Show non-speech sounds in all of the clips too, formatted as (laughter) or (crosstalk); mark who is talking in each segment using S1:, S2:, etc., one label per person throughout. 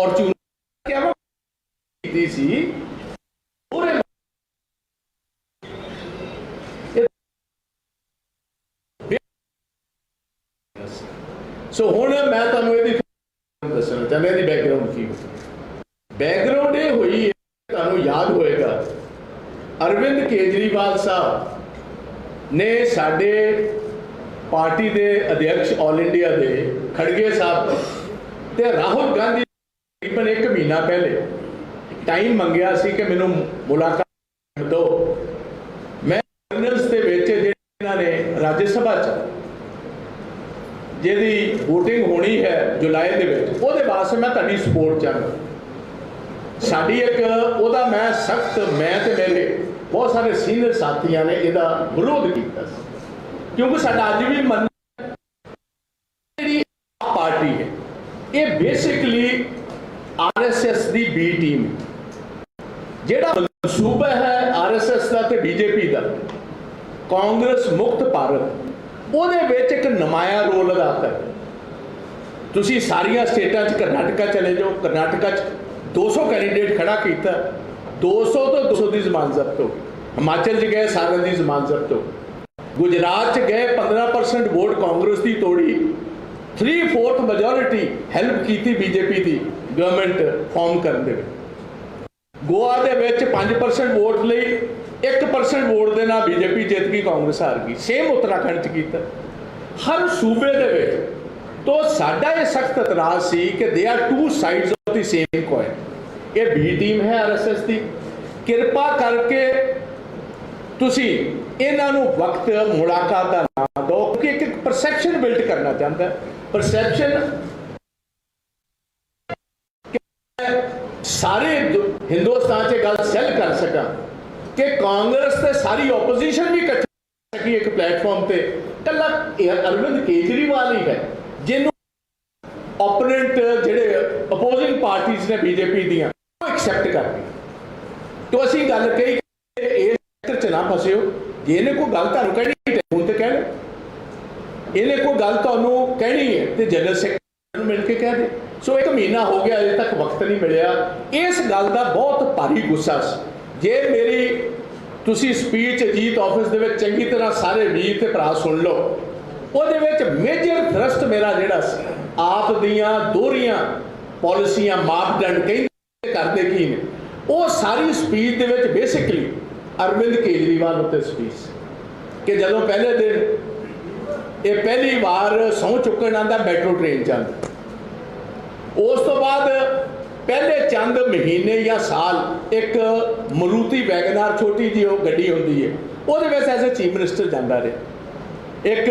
S1: Fortune ਕਿਹਾ ਕੀਤੀ ਸੀ ਪੂਰੇ ਸੋ ਹੁਣ ਮੈਂ ਤੁਹਾਨੂੰ ਇਹਦੀ ਦੱਸਣਾ ਚਾਹੁੰਦਾ, ਇਹਦੀ ਬੈਕਗ੍ਰਾਉਂਡ ਕੀ ਬੈਕਗ੍ਰਾਉਂਡ ਇਹ ਹੋਈ ਹੈ, ਤੁਹਾਨੂੰ ਯਾਦ ਹੋਏਗਾ। ਅਰਵਿੰਦ ਕੇਜਰੀਵਾਲ ਸਾਹਿਬ ਨੇ ਸਾਡੇ ਪਾਰਟੀ ਦੇ ਅਧਿਕਸ਼ ਆਲ ਇੰਡੀਆ ਦੇ, ਖੜਗੇ ਸਾਹਿਬ ਤੇ ਰਾਹੁਲ ਗਾਂਧੀ ਮਹੀਨਾ ਪਹਿਲੇ ਟਾਈਮ ਮੰਗਿਆ ਸੀ ਕਿ ਮੈਨੂੰ ਮੁਲਾਕਾਤ ਦਿਓ। ਮੈਂ ਗਵਰਨੈਂਸ ਦੇ ਵਿੱਚ ਜਿਹੜੇ ਨੇ ਰਾਜ ਸਭਾ ਚ, ਜਿਹਦੀ VOTING ਹੋਣੀ ਹੈ ਜੁਲਾਈ ਦੇ ਵਿੱਚ, ਉਹਦੇ ਵਾਸਤੇ ਮੈਂ ਤੁਹਾਡੀ ਸਪੋਰਟ ਚਾਹੁੰਦਾ। ਸਾਡੀ ਇੱਕ ਉਹਦਾ ਮੈਂ ਸਖਤ, ਮੈਂ ਤੇ ਮੇਰੇ ਬਹੁਤ ਸਾਰੇ ਸੀਨੀਅਰ ਸਾਥੀਆਂ ਨੇ ਇਹਦਾ ਵਿਰੋਧ ਕੀਤਾ ਸੀ। ਕਿਉਂਕਿ ਸਾਡਾ ਅੱਜ ਵੀ ਮੰਨ ਜਿਹੜੀ ਪਾਰਟੀ ਹੈ, ਇਹ ਬੇਸਿਕਲੀ ਆਰਐਸਐਸ ਦੀ ਬੀ ਟੀਮ ਜਿਹੜਾ ਮਨਸੂਬਾ ਹੈ ਆਰਐਸਐਸ ਦਾ ਤੇ ਬੀਜੇਪੀ ਦਾ, ਕਾਂਗਰਸ ਮੁਕਤ ਭਾਰਤ, ਉਹਦੇ ਵਿੱਚ ਇੱਕ ਨਮਾਇਆ ਰੋਲ ਅਦਾ ਕਰ ਤੁਸੀਂ ਸਾਰੀਆਂ ਸਟੇਟਾਂ 'ਚ ਕਰਨਾਟਕਾ ਚਲੇ ਜਾਓ, ਕਰਨਾਟਕਾ 'ਚ 200 ਕੈਂਡੀਡੇਟ ਖੜਾ ਕੀਤਾ 200 ਤੋਂ 200 ਦੀ ਜ਼ਮਾਨਤ ਜ਼ਬਤ ਹੋ ਗਈ। ਹਿਮਾਚਲ 'ਚ ਗਏ ਸਾਰਿਆਂ ਦੀ ਜ਼ਮਾਨਤ ਜ਼ਬਤ ਹੋ ਗੁਜਰਾਤ 'ਚ ਗਏ 15% ਵੋਟ ਕਾਂਗਰਸ ਦੀ ਤੋੜੀ। 3/4 ਮੈਜੋਰਿਟੀ ਹੈਲਪ ਕੀਤੀ ਬੀਜੇਪੀ ਦੀ। ਗਵਰਨਮੈਂਟ ਫਾਰਮ ਕਰਨ ਦੇ ਵਿੱਚ ਗੋਆ ਦੇ ਵਿੱਚ 5% ਵੋਟ ਲਈ 1% ਵੋਟ ਦੇ ਨਾਲ ਬੀਜੇਪੀ ਜਿੱਤ ਗਈ ਕਾਂਗਰਸ ਹਾਰ ਗਈ ਸੇਮ ਉੱਤਰਾਖੰਡ 'ਚ ਕੀਤਾ। ਹਰ ਸੂਬੇ ਦੇ ਵਿੱਚ। ਤੋਂ ਸਾਡਾ ਇਹ ਸਖਤ ਇਤਰਾਜ਼ ਸੀ ਕਿ they are two sides of the same coin ਇਹ ਬੀ ਟੀਮ ਹੈ ਆਰਐਸਐਸ ਦੀ। ਕਿਰਪਾ ਕਰਕੇ ਤੁਸੀਂ ਇਹਨਾਂ ਨੂੰ ਵਕਤ ਮੁਲਾਕਾਤ ਦਾ ਨਾ ਦਿਓ, ਕਿਉਂਕਿ ਇੱਕ ਪਰਸੈਪਸ਼ਨ ਬਿਲਡ ਕਰਨਾ ਚਾਹੁੰਦਾ ਪਰਸੈਪਸ਼ਨ ਸਾਰੇ ਹਿੰਦੁਸਤਾਨ 'ਚ ਗੱਲ ਸੈੱਲ ਕਰ ਸਕਾਂ ਕਿ ਕਾਂਗਰਸ ਤੇ ਸਾਰੀ ਆਪੋਜੀਸ਼ਨ ਵੀ ਇਕੱਠੀ ਸਕੀ ਇੱਕ ਪਲੇਟਫਾਰਮ ਤੇ। ਕੱਲਾ ਅਰਵਿੰਦ ਕੇਜਰੀਵਾਲ ਹੀ ਹੈ, ਜਿਹਨੂੰ ਆਪੋਨੈਂਟ ਜਿਹੜੇ ਅਪੋਜ਼ਿੰਗ ਪਾਰਟੀਆਂ ਨੇ ਬੀਜੇਪੀ ਦੀਆਂ, ਉਹ ਐਕਸੈਪਟ ਕਰਦੀ ਤੋਂ ਅਸੀਂ ਗੱਲ ਕਹੀ ਕਿ ਇਹ ਸੈਕਟਰ 'ਚ ਨਾ ਫਸਿਓ, ਜੇ ਇਹਨੇ ਕੋਈ ਗੱਲ ਤੁਹਾਨੂੰ ਕਹਿਣੀ ਹੈ ਹੁਣ ਤੇ ਕਹਿ ਲੈ ਇਹਨੇ ਕੋਈ ਗੱਲ ਤੁਹਾਨੂੰ ਕਹਿਣੀ ਹੈ ਤੇ ਜਨਰਲ ਸੈਕਟਰੀ ਨੂੰ ਮਿਲ ਕੇ ਕਹਿ ਦੇ। ਸੋ ਇੱਕ ਮਹੀਨਾ ਹੋ ਗਿਆ ਅਜੇ ਤੱਕ ਵਕਤ ਨਹੀਂ ਮਿਲਿਆ। ਇਸ ਗੱਲ ਦਾ ਬਹੁਤ ਭਾਰੀ ਗੁੱਸਾ ਸੀ। ਜੇ ਮੇਰੀ ਤੁਸੀਂ ਸਪੀਚ ਅਜੀਤ ਆਫਿਸ ਦੇ ਵਿੱਚ ਚੰਗੀ ਤਰ੍ਹਾਂ ਸਾਰੇ ਵੀਰ ਤੇ ਭਰਾ ਸੁਣ ਲਓ, ਉਹਦੇ ਵਿੱਚ ਮੇਜਰ ਥਰਸਟ ਮੇਰਾ ਜਿਹੜਾ ਸੀ, ਆਪ ਦੀਆਂ ਦੋਹਰੀਆਂ ਪਾਲਿਸੀਆਂ ਮਾਪਦੰਡ ਕਹਿੰਦੇ ਕਰਦੇ ਕੀ ਨੇ? ਉਹ ਸਾਰੀ ਸਪੀਚ ਦੇ ਵਿੱਚ ਬੇਸਿਕਲੀ ਅਰਵਿੰਦ ਕੇਜਰੀਵਾਲ ਉੱਤੇ ਸਪੀਚ ਕਿ ਜਦੋਂ ਪਹਿਲੇ ਦਿਨ ਇਹ ਪਹਿਲੀ ਵਾਰ ਸਹੁੰ ਚੁੱਕਣ ਆਂਦਾ ਮੈਟਰੋ ਟ੍ਰੇਨ ਚੰਦ ਉਸ ਤੋਂ ਬਾਅਦ ਪਹਿਲੇ ਚੰਦ ਮਹੀਨੇ ਜਾਂ ਸਾਲ ਇੱਕ ਮਰੂਤੀ ਵੈਗਨਾਰ ਛੋਟੀ ਜਿਹੀ ਉਹ ਗੱਡੀ ਹੁੰਦੀ ਹੈ ਉਹਦੇ ਵਿੱਚ ਐਜ਼ ਅ ਚੀਫ ਮਿਨਿਸਟਰ ਜਾਂਦਾ ਰਿਹਾ। ਇੱਕ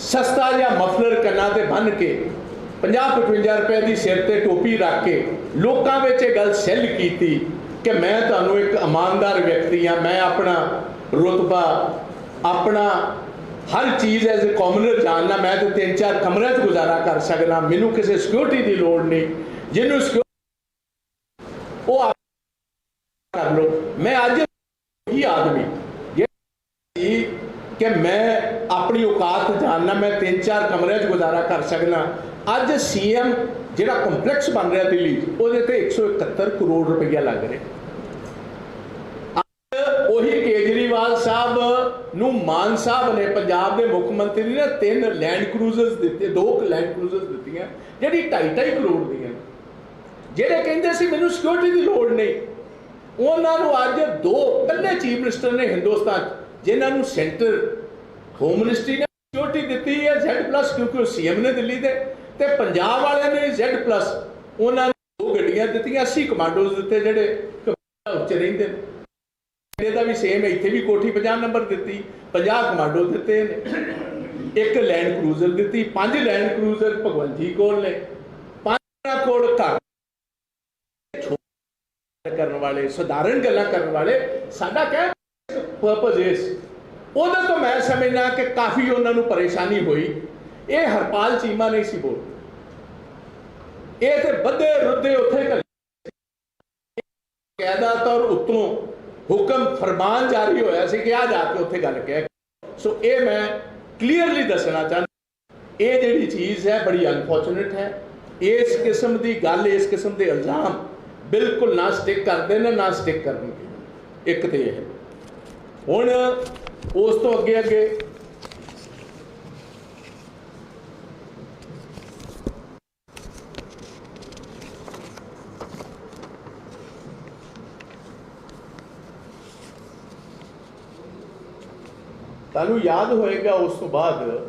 S1: ਸਸਤਾ ਜਾਂ ਮਫਲਰ ਕੰਨਾਂ ਤੇ ਬੰਨ ਕੇ 50 55 ਰੁਪਏ ਦੀ ਸਿਰ ਤੇ ਟੋਪੀ ਰੱਖ ਕੇ ਲੋਕਾਂ ਵਿੱਚ ਇਹ ਗੱਲ ਸੈੱਲ ਕੀਤੀ ਕਿ ਮੈਂ ਤੁਹਾਨੂੰ ਇੱਕ ਇਮਾਨਦਾਰ ਵਿਅਕਤੀ ਹਾਂ, ਮੈਂ ਆਪਣਾ ਰੁਤਬਾ, ਆਪਣਾ ਹਰ ਚੀਜ਼ ਐਜ਼ ਅ ਕਾਮਨਰ ਜਾਣਨਾ ਮੈਂ ਤੇ ਤਿੰਨ ਚਾਰ ਕਮਰਿਆਂ 'ਚ ਗੁਜ਼ਾਰਾ ਕਰ ਸਕਦਾ ਮੈਨੂੰ ਕਿਸੇ ਸਿਕਿਉਰਿਟੀ ਦੀ ਲੋੜ ਨਹੀਂ। ਜਿਹਨੂੰ security- ਉਹ ਕਰ ਲੋ ਮੈਂ ਅੱਜ ਹੀ ਆਦਮੀ ਜਿਹੜਾ ਕਿ ਮੈਂ ਆਪਣੀ ਔਕਾਤ ਜਾਣਨਾ ਮੈਂ ਤਿੰਨ ਚਾਰ ਕਮਰਿਆਂ 'ਚ ਗੁਜ਼ਾਰਾ ਕਰ ਸਕਦਾ। ਅੱਜ ਸੀਐਮ ਜਿਹੜਾ ਕੰਪਲੈਕਸ ਬਣ ਰਿਹਾ ਦਿੱਲੀ 'ਚ, ਉਹਦੇ ਤੇ 171 ਕਰੋੜ ਰੁਪਈਆ ਲੱਗ ਰਿਹਾ ਅੱਜ ਉਹੀ ਕੇਜਰੀਵਾਲ ਸਾਹਿਬ ਨੂੰ ਮਾਨ ਸਾਹਿਬ ਨੇ ਪੰਜਾਬ ਦੇ ਮੁੱਖ ਮੰਤਰੀ ਨੇ ਤਿੰਨ ਲੈਂਡ ਕਰੂਜ਼ਰਸ ਦਿੱਤੇ ਦੋ ਲੈਂਡ ਕਰੂਜ਼ਰਸ ਦਿੱਤੀਆਂ ਜਿਹੜੀ 2.5 ਕਰੋੜ ਦੀਆਂ। ਜਿਹੜੇ ਕਹਿੰਦੇ ਸੀ ਮੈਨੂੰ ਸਿਕਿਉਰਿਟੀ ਦੀ ਲੋੜ ਨਹੀਂ ਉਹਨਾਂ ਨੂੰ ਅੱਜ ਦੋ ਇਕੱਲੇ ਚੀਫ ਮਿਨਿਸਟਰ ਨੇ ਹਿੰਦੁਸਤਾਨ 'ਚ, ਜਿਨ੍ਹਾਂ ਨੂੰ ਸੈਂਟਰ ਹੋਮ ਮਿਨਿਸਟਰੀ ਨੇ ਸਿਕਿਉਰਿਟੀ ਦਿੱਤੀ ਹੈ Z+ ਕਿਉਂਕਿ ਉਹ ਸੀਐਮ ਨੇ ਦਿੱਲੀ ਦੇ ਤੇ ਪੰਜਾਬ ਵਾਲਿਆਂ ਨੇ Z+ ਉਹਨਾਂ ਨੂੰ ਦੋ ਗੱਡੀਆਂ ਦਿੱਤੀਆਂ 80 ਕਮਾਂਡੋਜ਼ ਦਿੱਤੇ ਜਿਹੜੇ ਉੱਚ ਰਹਿੰਦੇ ਨੇ। ਇਹਦਾ ਵੀ ਸੇਮ ਇੱਥੇ ਵੀ ਕੋਠੀ 50 ਨੰਬਰ ਦਿੱਤੀ 50 ਕਮਾਂਡੋ ਦਿੱਤੇ ਨੇ। ਇੱਕ ਲੈਂਡ ਕਰੂਜ਼ਰ ਦਿੱਤੀ, ਪੰਜ ਲੈਂਡ ਕਰੂਜ਼ਰ ਭਗਵੰਤ ਜੀ ਕੋਲ ਨੇ। ਪੰਜ ਕੋਲ ਘਰ। ਕਰਨ ਵਾਲੇ, ਸਧਾਰਨ ਗੱਲਾਂ ਕਰਨ ਵਾਲੇ, ਸਾਡਾ ਕਹਿ ਪਰਪਸ ਇਸ ਉਹਦੇ ਤੋਂ ਮੈਂ ਸਮਝਣਾ ਕਿ ਕਾਫੀ ਉਹਨਾਂ ਨੂੰ ਪਰੇਸ਼ਾਨੀ ਹੋਈ। ਇਹ ਹਰਪਾਲ ਚੀਮਾ ਨਹੀਂ ਸੀ ਬੋਲ ਇਹ ਤੇ ਬੱਦੇ ਰੁੱਦੇ ਉੱਥੇ ਘੱਲੇ। ਤੌਰ ਉਤੋਂ ਹੁਕਮ ਫਰਮਾਨ ਜਾਰੀ ਹੋਇਆ ਸੀ ਕਿ ਆ ਜਾ ਕੇ ਉੱਥੇ ਗੱਲ ਕਹਿ ਸੋ ਇਹ ਮੈਂ ਕਲੀਅਰਲੀ ਦੱਸਣਾ ਚਾਹੁੰਦਾ। ਇਹ ਜਿਹੜੀ ਚੀਜ਼ ਹੈ, ਬੜੀ ਅਨਫੋਰਚੂਨੇਟ ਹੈ। ਇਸ ਕਿਸਮ ਦੀ ਗੱਲ, ਇਸ ਕਿਸਮ ਦੇ ਇਲਜ਼ਾਮ ਬਿਲਕੁਲ ਨਾ ਸਟਿਕ ਕਰਦੇ ਨੇ, ਨਾ ਸਟਿਕ ਕਰਨਗੇ। ਇੱਕ ਤੇ ਇਹ ਹੁਣ ਉਸ ਤੋਂ ਅੱਗੇ ਅੱਗੇ ਤੁਹਾਨੂੰ ਯਾਦ ਹੋਏਗਾ ਉਸ ਤੋਂ ਬਾਅਦ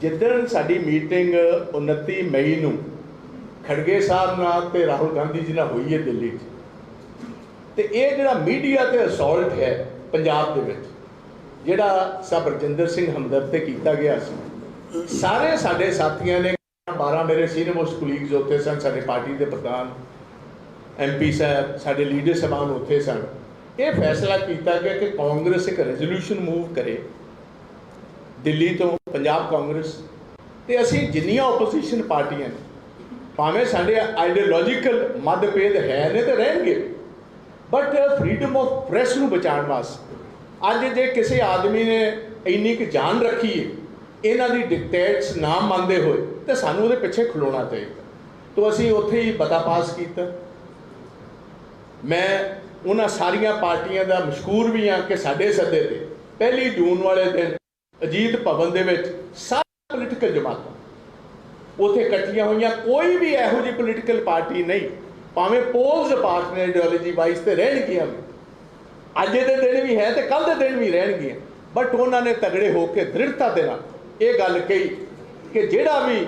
S1: ਜਿੱਦਣ ਸਾਡੀ ਮੀਟਿੰਗ 29 ਮਈ ਨੂੰ ਖੜਗੇ ਸਾਹਿਬ ਨਾਲ ਤੇ ਰਾਹੁਲ ਗਾਂਧੀ ਜੀ ਨਾਲ ਹੋਈ ਹੈ ਦਿੱਲੀ 'ਚ। ਤੇ ਇਹ ਜਿਹੜਾ ਮੀਡੀਆ ਤੇ ਅਸੌਲਟ ਹੈ ਪੰਜਾਬ ਦੇ ਵਿੱਚ, ਜਿਹੜਾ ਸਭ ਰਜਿੰਦਰ ਸਿੰਘ ਹਮਦਰਦ ਤੇ ਕੀਤਾ ਗਿਆ ਸੀ, ਸਾਰੇ ਸਾਡੇ ਸਾਥੀਆਂ ਨੇ 12 ਮੇਰੇ ਸੀਨੀਅਰ ਮੋਸਟ ਕੁਲੀਗਸ ਉੱਥੇ ਸਨ, ਸਾਡੇ ਪਾਰਟੀ ਦੇ ਪ੍ਰਧਾਨ ਐਮਪੀ ਸਾਹਿਬ, ਸਾਡੇ ਲੀਡਰ ਸਭਾਨ ਉੱਥੇ ਸਨ। ਇਹ ਫੈਸਲਾ ਕੀਤਾ ਗਿਆ ਕਿ ਕਾਂਗਰਸ ਇੱਕ ਰੈਜ਼ੋਲੂਸ਼ਨ ਮੂਵ ਕਰੇ। ਦਿੱਲੀ ਤੋਂ ਪੰਜਾਬ ਕਾਂਗਰਸ ਤੇ ਅਸੀਂ ਜਿੰਨੀਆਂ ਆਪੋਜੀਸ਼ਨ ਪਾਰਟੀਆਂ ਨੇ, ਭਾਵੇਂ ਸਾਡੇ ਆਈਡੀਓਲੋਜੀਕਲ ਮਤਭੇਦ ਹੈ ਨੇ ਤੇ ਰਹਿਣਗੇ ਬਟ ਫਰੀडम ਆਫ ਪ੍ਰੈਸ ਨੂੰ ਬਚਾਉਣ ਵਾਸਤੇ, ਅੱਜ ਜੇ ਕਿਸੇ ਆਦਮੀ ਨੇ ਇੰਨੀ ਕੁ ਜਾਨ ਰੱਖੀ ਹੈ, ਇਹਨਾਂ ਦੀ ਡਿਕਟੇਟਸ ਨਾ ਮੰਨਦੇ ਹੋਏ, ਤੇ ਸਾਨੂੰ ਉਹਦੇ ਪਿੱਛੇ ਖਲੋਣਾ ਚਾਹੀਦਾ। ਤੋਂ ਅਸੀਂ ਉੱਥੇ ਹੀ ਪਤਾ ਪਾਸ ਕੀਤਾ। ਮੈਂ ਉਹਨਾਂ ਸਾਰੀਆਂ ਪਾਰਟੀਆਂ ਦਾ ਮਸ਼ਕੂਰ ਵੀ ਹਾਂ ਕਿ ਸਾਡੇ ਸੱਦੇ ਤੇ, ਪਹਿਲੀ ਜੂਨ ਵਾਲੇ ਦਿਨ ਅਜੀਤ ਭਵਨ ਦੇ ਵਿੱਚ ਸਾਰੇ ਪੋਲੀਟੀਕਲ ਜਮਾਤਾਂ। ਉਥੇ ਇਕੱਠੀਆਂ ਹੋਈਆਂ, ਕੋਈ ਵੀ ਇਹੋ ਜਿਹੀ ਪੋਲੀਟੀਕਲ ਪਾਰਟੀ ਨਹੀਂ। ਭਾਵੇਂ ਪੋਲਸ ਪਾਰਟਨਰ ਆਈਡੀਓਲੋਜੀ ਵਾਈਜ਼ ਤੇ ਰਹਿਣਗੀਆਂ ਵੀ। ਅੱਜ ਦੇ ਦਿਨ ਵੀ ਹੈ ਤੇ ਕੱਲ ਦੇ ਦਿਨ ਵੀ ਰਹਿਣਗੀਆਂ। ਬਟ ਉਹਨਾਂ ਨੇ ਤਗੜੇ ਹੋ ਕੇ ਦ੍ਰਿੜਤਾ ਦੇ ਨਾਲ ਇਹ ਗੱਲ ਕਹੀ ਕਿ ਜਿਹੜਾ ਵੀ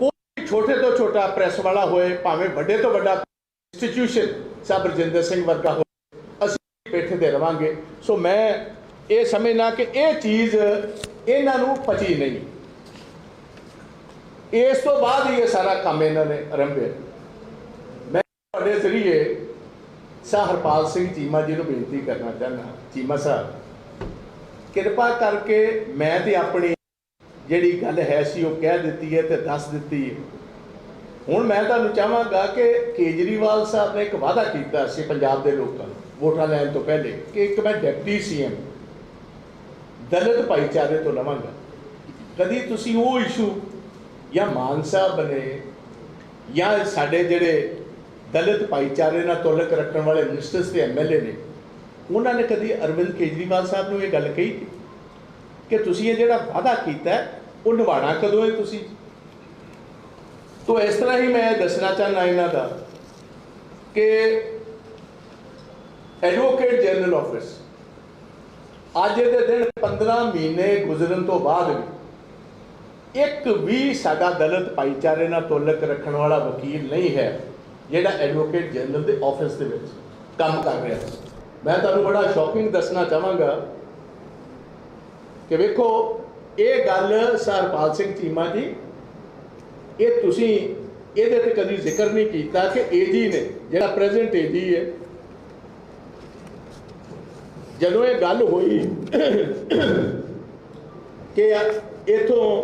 S1: ਕੋਈ ਛੋਟੇ ਤੋਂ ਛੋਟਾ ਪ੍ਰੈਸ ਵਾਲਾ ਹੋਏ, ਭਾਵੇਂ ਵੱਡੇ ਤੋਂ ਵੱਡਾ ਇੰਸਟੀਟਿਊਸ਼ਨ ਸਭ ਰਜਿੰਦਰ ਸਿੰਘ ਵਰਗਾ ਹੋਏ, ਅਸੀਂ ਬੈਠੇ ਤੇ ਰਵਾਂਗੇ। ਸੋ ਮੈਂ ਇਹ ਸਮਝਣਾ ਕਿ ਇਹ ਚੀਜ਼ ਇਹਨਾਂ ਨੂੰ ਪਚੀ ਨਹੀਂ। ਇਸ ਤੋਂ ਬਾਅਦ ਹੀ ਇਹ ਸਾਰਾ ਕੰਮ ਇਹਨਾਂ ਨੇ ਆਰੰਭਿਆ ਮੈਂ ਤੁਹਾਡੇ ਜ਼ਰੀਏ ਸਾਹ ਹਰਪਾਲ ਸਿੰਘ ਚੀਮਾ ਜੀ ਨੂੰ ਬੇਨਤੀ ਕਰਨਾ ਚਾਹੁੰਦਾ ਚੀਮਾ ਸਾਹਿਬ, ਕਿਰਪਾ ਕਰਕੇ ਮੈਂ ਤੇ ਆਪਣੀ ਜਿਹੜੀ ਗੱਲ ਹੈ ਸੀ ਉਹ ਕਹਿ ਦਿੱਤੀ ਹੈ ਤੇ ਦੱਸ ਦਿੱਤੀ ਹੈ। ਹੁਣ ਮੈਂ ਤੁਹਾਨੂੰ ਚਾਹਾਂਗਾ ਕਿ ਕੇਜਰੀਵਾਲ ਸਾਹਿਬ ਨੇ ਇੱਕ ਵਾਅਦਾ ਕੀਤਾ ਸੀ ਪੰਜਾਬ ਦੇ ਲੋਕਾਂ ਨੂੰ ਵੋਟਾਂ ਲੈਣ ਤੋਂ ਪਹਿਲੇ ਕਿ ਇੱਕ ਮੈਂ ਡਿਪਟੀ ਸੀਐਮ ਦਲਿਤ ਭਾਈਚਾਰੇ ਤੋਂ ਲਵਾਂਗਾ। ਕਦੀ ਤੁਸੀਂ ਉਹ ਇਸ਼ੂ ਜਾਂ ਮਾਨ ਸਾਹਿਬ ਬਣੇ ਜਾਂ ਸਾਡੇ ਜਿਹੜੇ ਦਲਿਤ ਭਾਈਚਾਰੇ ਨਾਲ ਤੁਲਕ ਰੱਖਣ ਵਾਲੇ ਮਿਨਿਸਟਰਸ ਤੇ ਐਮਐਲਏ ਨੇ, ਉਹਨਾਂ ਨੇ ਕਦੀ ਅਰਵਿੰਦ ਕੇਜਰੀਵਾਲ ਸਾਹਿਬ ਨੂੰ ਇਹ ਗੱਲ ਕਹੀ ਕਿ ਤੁਸੀਂ ਇਹ ਜਿਹੜਾ ਵਾਅਦਾ ਕੀਤਾ ਉਹ ਨਿਭਾਣਾ ਕਦੋਂ ਹੈ ਤੁਸੀਂ? ਤੋ ਇਸ ਤਰ੍ਹਾਂ ਹੀ ਮੈਂ ਦੱਸਣਾ ਚਾਹੁੰਦਾ ਇਹਨਾਂ ਦਾ ਕਿ ਐਡਵੋਕੇਟ ਜਨਰਲ ਆਫਿਸ ਅੱਜ ਦੇ ਦਿਨ 15 ਮਹੀਨੇ ਗੁਜ਼ਰਨ ਤੋਂ ਬਾਅਦ ਵੀ ਇੱਕ ਵੀ ਸਾਡਾ ਦਲਿਤ ਭਾਈਚਾਰੇ ਨਾਲ ਤੁਲਕ ਰੱਖਣ ਵਾਲਾ ਵਕੀਲ ਨਹੀਂ ਹੈ, ਜਿਹੜਾ ਐਡਵੋਕੇਟ ਜਨਰਲ ਦੇ ਆਫਿਸ ਦੇ ਵਿੱਚ ਕੰਮ ਕਰ ਰਿਹਾ ਮੈਂ ਤੁਹਾਨੂੰ ਬੜਾ ਸ਼ੌਕਿੰਗ ਦੱਸਣਾ ਚਾਹਾਂਗਾ ਕਿ ਵੇਖੋ, ਇਹ ਗੱਲ ਸਰਪਾਲ ਸਿੰਘ ਚੀਮਾ ਜੀ, ਇਹ ਤੁਸੀਂ ਇਹਦੇ ਤੇ ਕਦੀ ਜ਼ਿਕਰ ਨਹੀਂ ਕੀਤਾ ਕਿ ਏਜੀ ਨੇ, ਜਿਹੜਾ ਪ੍ਰੈਜ਼ੈਂਟ ਏਜੀ ਹੈ ਜਦੋਂ ਇਹ ਗੱਲ ਹੋਈ ਕਿ ਇਥੋਂ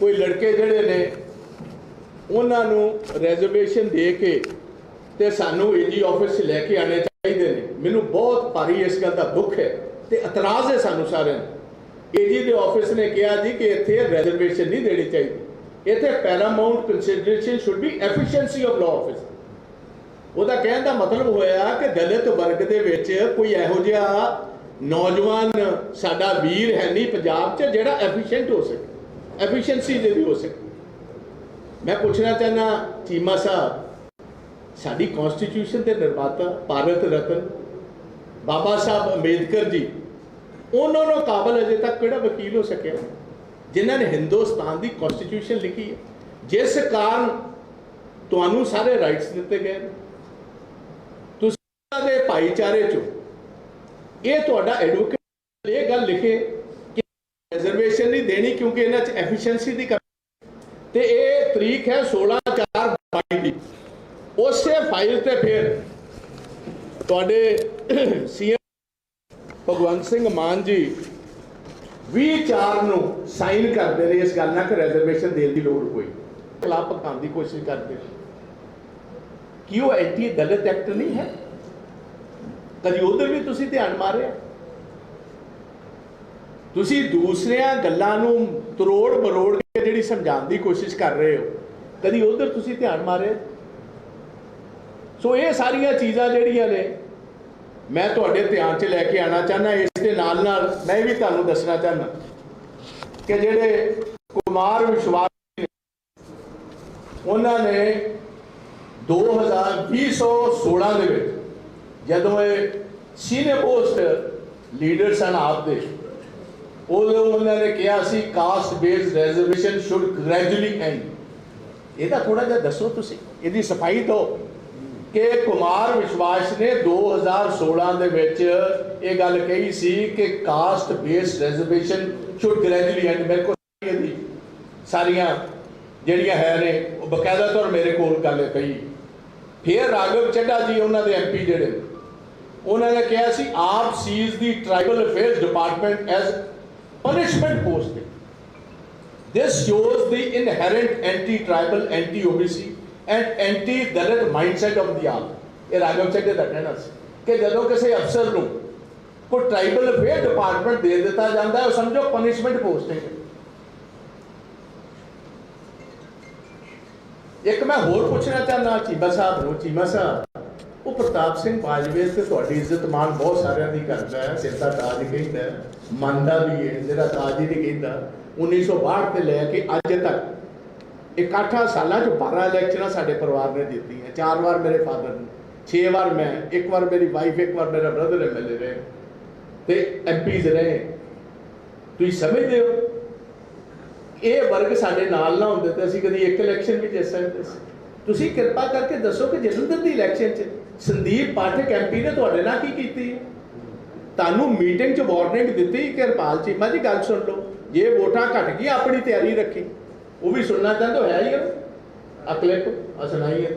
S1: ਕੋਈ ਲੜਕੇ ਜਿਹੜੇ ਨੇ, ਉਹਨਾਂ ਨੂੰ ਰੈਜ਼ਰਵੇਸ਼ਨ ਦੇ ਕੇ ਤੇ ਸਾਨੂੰ ਏਜੀ ਆਫਿਸ 'ਚ ਲੈ ਕੇ ਆਣੇ ਚਾਹੀਦੇ ਨੇ। ਮੈਨੂੰ ਬਹੁਤ ਭਾਰੀ ਇਸ ਗੱਲ ਦਾ ਦੁੱਖ ਹੈ ਤੇ ਇਤਰਾਜ਼ ਹੈ ਸਾਨੂੰ ਸਾਰਿਆਂ ਨੂੰ। ਏਜੀ ਦੇ ਆਫਿਸ ਨੇ ਕਿਹਾ ਜੀ ਕਿ ਇੱਥੇ ਰੈਜਰਵੇਸ਼ਨ ਨਹੀਂ ਦੇਣੀ ਚਾਹੀਦੀ। ਇੱਥੇ paramount consideration should be efficiency of law office ਉਹਦਾ ਕਹਿਣ ਦਾ ਮਤਲਬ ਹੋਇਆ ਕਿ ਦਲਿਤ ਵਰਗ ਦੇ ਵਿੱਚ ਕੋਈ ਇਹੋ ਜਿਹਾ ਨੌਜਵਾਨ ਸਾਡਾ ਵੀਰ ਹੈ ਨਹੀਂ ਪੰਜਾਬ 'ਚ ਜਿਹੜਾ ਐਫੀਸ਼ੀਐਂਟ ਹੋ ਸਕੇ ਐਫੀਸ਼ੀਐਂਸੀ ਜਿਹੜੀ ਹੋ ਸਕੇ। ਮੈਂ ਪੁੱਛਣਾ ਚਾਹਨਾ ਚੀਮਾ ਸਾਹਿਬ, ਸਾਡੀ ਕਨਸਟੀਟਿਊਸ਼ਨ ਦੇ ਨਿਰਮਾਤਾ ਭਾਰਤ ਰਤਨ, ਬਾਬਾ ਸਾਹਿਬ ਅੰਬੇਦਕਰ ਜੀ, ਉਹਨਾਂ ਨੂੰ ਕਾਬਲ ਅਜੇ ਤੱਕ ਕਿਹੜਾ ਵਕੀਲ ਹੋ ਸਕਿਆ? ਜਿਨ੍ਹਾਂ ਨੇ ਹਿੰਦੁਸਤਾਨ ਦੀ ਕਨਸਟੀਟਿਊਸ਼ਨ ਲਿਖੀ ਹੈ। ਜਿਸ ਕਾਰਨ ਤੁਹਾਨੂੰ ਸਾਰੇ ਰਾਈਟਸ ਦਿੱਤੇ ਗਏ ਨੇ। ਦੇ ਭਾਈਚਾਰੇ ਚੋਂ ਇਹ ਤੁਹਾਡਾ ਐਡਵੋਕੇਟ ਇਹ ਗੱਲ ਲਿਖੇ ਕਿ ਰਿਜ਼ਰਵੇਸ਼ਨ ਨਹੀਂ ਦੇਣੀ ਕਿਉਂਕਿ ਇਹਨਾਂ 'ਚ ਐਫੀਸ਼ੀਐਂਸੀ ਦੀ ਕਮੀ ਤੇ ਇਹ ਤਰੀਕ ਹੈ 16 4 22 ਦੀ। ਉਸੇ ਫਾਈਲ ਤੇ ਫਿਰ ਤੁਹਾਡੇ ਸੀਐਮ ਭਗਵੰਤ ਸਿੰਘ ਮਾਨ ਜੀ 20 4 ਨੂੰ ਸਾਈਨ ਕਰਦੇ ਰਹੇ। ਇਸ ਗੱਲ ਨਾਲ ਕਿ ਰਿਜ਼ਰਵੇਸ਼ਨ ਦੇਣ ਦੀ ਲੋੜ ਕੋਈ ਖਿਲਾਫ ਭਗਤਾਨ ਦੀ ਕੋਸ਼ਿਸ਼ ਕਰਦੇ ਕੀ ਉਹ ਐਂਟੀ ਦਲਿਤ ਐਕਟ ਨਹੀਂ ਹੈ? ਕਦੀ ਉਧਰ ਵੀ ਤੁਸੀਂ ਧਿਆਨ ਮਾਰਿਆ? ਤੁਸੀਂ ਦੂਸਰਿਆਂ ਗੱਲਾਂ ਨੂੰ ਤਰੋੜ ਮਰੋੜ ਕੇ ਜਿਹੜੀ ਸਮਝਾਉਣ ਦੀ ਕੋਸ਼ਿਸ਼ ਕਰ ਰਹੇ ਹੋ ਕਦੀ ਉਧਰ ਤੁਸੀਂ ਧਿਆਨ ਮਾਰਿਆ? ਸੋ ਇਹ ਸਾਰੀਆਂ ਚੀਜ਼ਾਂ ਜਿਹੜੀਆਂ ਨੇ ਮੈਂ ਤੁਹਾਡੇ ਧਿਆਨ 'ਚ ਲੈ ਕੇ ਆਣਾ ਚਾਹੁੰਦਾ ਇਸ ਦੇ ਨਾਲ ਨਾਲ ਮੈਂ ਵੀ ਤੁਹਾਨੂੰ ਦੱਸਣਾ ਚਾਹੁੰਦਾ ਕਿ ਜਿਹੜੇ ਕੁਮਾਰ ਵਿਸ਼ਵਾਸ ਨੇ, ਉਹਨਾਂ ਨੇ 2016 ਦੇ ਵਿੱਚ ਜਦੋਂ ਇਹ ਸੀਨੀਅਰ ਪੋਸਟ ਲੀਡਰ ਸਨ ਆਪ ਦੇ ਉਦੋਂ ਉਹਨਾਂ ਨੇ ਕਿਹਾ ਸੀ caste based reservation should gradually end ਇਹਦਾ ਥੋੜਾ ਜਿਹਾ ਦੱਸੋ ਤੁਸੀਂ, ਇਹਦੀ ਸਫ਼ਾਈ ਤੋਂ ਕਿ ਕੁਮਾਰ ਵਿਸ਼ਵਾਸ ਨੇ 2016 ਦੇ ਵਿੱਚ ਇਹ ਗੱਲ ਕਹੀ ਸੀ ਕਿ caste based reservation should gradually end ਮੇਰੇ ਕੋਲ ਸਾਰੀਆਂ ਸਾਰੀਆਂ ਜਿਹੜੀਆਂ ਹੈ ਨੇ, ਉਹ ਬਕਾਇਦਾ ਤੌਰ ਮੇਰੇ ਕੋਲ ਗੱਲ ਕਹੀ। ਫਿਰ ਰਾਘਵ ਚੱਡਾ ਜੀ, ਉਹਨਾਂ ਦੇ ਐਮਪੀ ਜਿਹੜੇ ਉਹਨਾਂ ਨੇ ਕਿਹਾ ਸੀ, ਆਪ cease the tribal affairs department as punishment posting this shows the inherent anti-tribal anti-OBC and anti-Dalit mindset of the ਆਪ ਇਹ ਰਾਘਵ ਚੱਡੇ ਦਾ ਕਹਿਣਾ ਸੀ ਕਿ ਜਦੋਂ ਕਿਸੇ ਅਫਸਰ ਨੂੰ ਕੋਈ ਟ੍ਰਾਈਬਲ ਅਫੇਅਰ ਡਿਪਾਰਟਮੈਂਟ ਦੇ ਦਿੱਤਾ ਜਾਂਦਾ ਹੈ, ਉਹ ਸਮਝੋ ਪਨਿਸ਼ਮੈਂਟ ਪੋਸਟਿੰਗ ਹੈ। ਇੱਕ ਮੈਂ ਹੋਰ ਪੁੱਛਣਾ ਚਾਹੁੰਦਾ ਚੀਮਾ ਸਾਹਿਬ ਨੂੰ, ਚੀਮਾ ਸਾਹਿਬ। ਉਹ ਪ੍ਰਤਾਪ ਸਿੰਘ ਬਾਜਵੇ ਤੇ ਤੁਹਾਡੀ ਇੱਜ਼ਤ ਮਾਨ ਬਹੁਤ ਸਾਰਿਆਂ ਦੀ ਕਰਦਾ ਹੈ, ਸਿਰ ਦਾ ਤਾਜ ਕਹਿੰਦਾ ਮੰਨਦਾ ਵੀ ਹੈ, ਜਿਹੜਾ ਤਾਜ ਹੀ ਨਹੀਂ ਕਹਿੰਦਾ। 1962 ਤੇ ਲੈ ਕੇ ਅੱਜ ਤੱਕ 61 ਸਾਲਾਂ ਚ 12 ਇਲੈਕਸ਼ਨਾਂ ਸਾਡੇ ਪਰਿਵਾਰ ਨੇ ਦਿੱਤੀਆਂ। ਚਾਰ ਵਾਰ ਮੇਰੇ ਫਾਦਰ ਨੇ, ਛੇ ਵਾਰ ਮੈਂ, ਇੱਕ ਵਾਰ ਮੇਰੀ ਵਾਈਫ ਇੱਕ ਵਾਰ ਮੇਰਾ ਬ੍ਰਦਰ ਐਮਐਲਏ ਰਹੇ। ਤੇ ਐਮਪੀਜ਼ ਰਹੇ। ਤੁਸੀਂ ਸਮਝਦੇ ਹੋ? ਇਹ ਵਰਗ ਸਾਡੇ ਨਾਲ ਨਾ ਹੁੰਦੇ ਤੇ ਅਸੀਂ ਕਦੀ ਇੱਕ ਇਲੈਕਸ਼ਨ ਵੀ ਜਿੱਤ ਸਕਦੇ ਸੀ। ਤੁਸੀਂ ਕਿਰਪਾ ਕਰਕੇ ਦੱਸੋ ਕਿ ਜਲੰਧਰ ਦੀ ਇਲੈਕਸ਼ਨ 'ਚ ਸੰਦੀਪ ਪਾਠਕ ਐਮਪੀ ਨੇ ਤੁਹਾਡੇ ਨਾਲ ਕੀ ਕੀਤੀ? ਤੁਹਾਨੂੰ ਮੀਟਿੰਗ 'ਚ ਵਾਰਨਿੰਗ ਦਿੱਤੀ ਕਿ ਹਰਪਾਲ ਚੀਮਾ ਜੀ, ਗੱਲ ਸੁਣ ਲਓ। ਜੇ ਵੋਟਾਂ ਘਟ ਗਈਆਂ, ਆਪਣੀ ਤਿਆਰੀ ਰੱਖੀ। ਉਹ ਵੀ ਸੁਣਨਾ ਚਾਹੁੰਦੇ ਹੋ? ਹੈ ਹੀ ਉਹ ਅਕਲੇ ਕੋ ਹੈ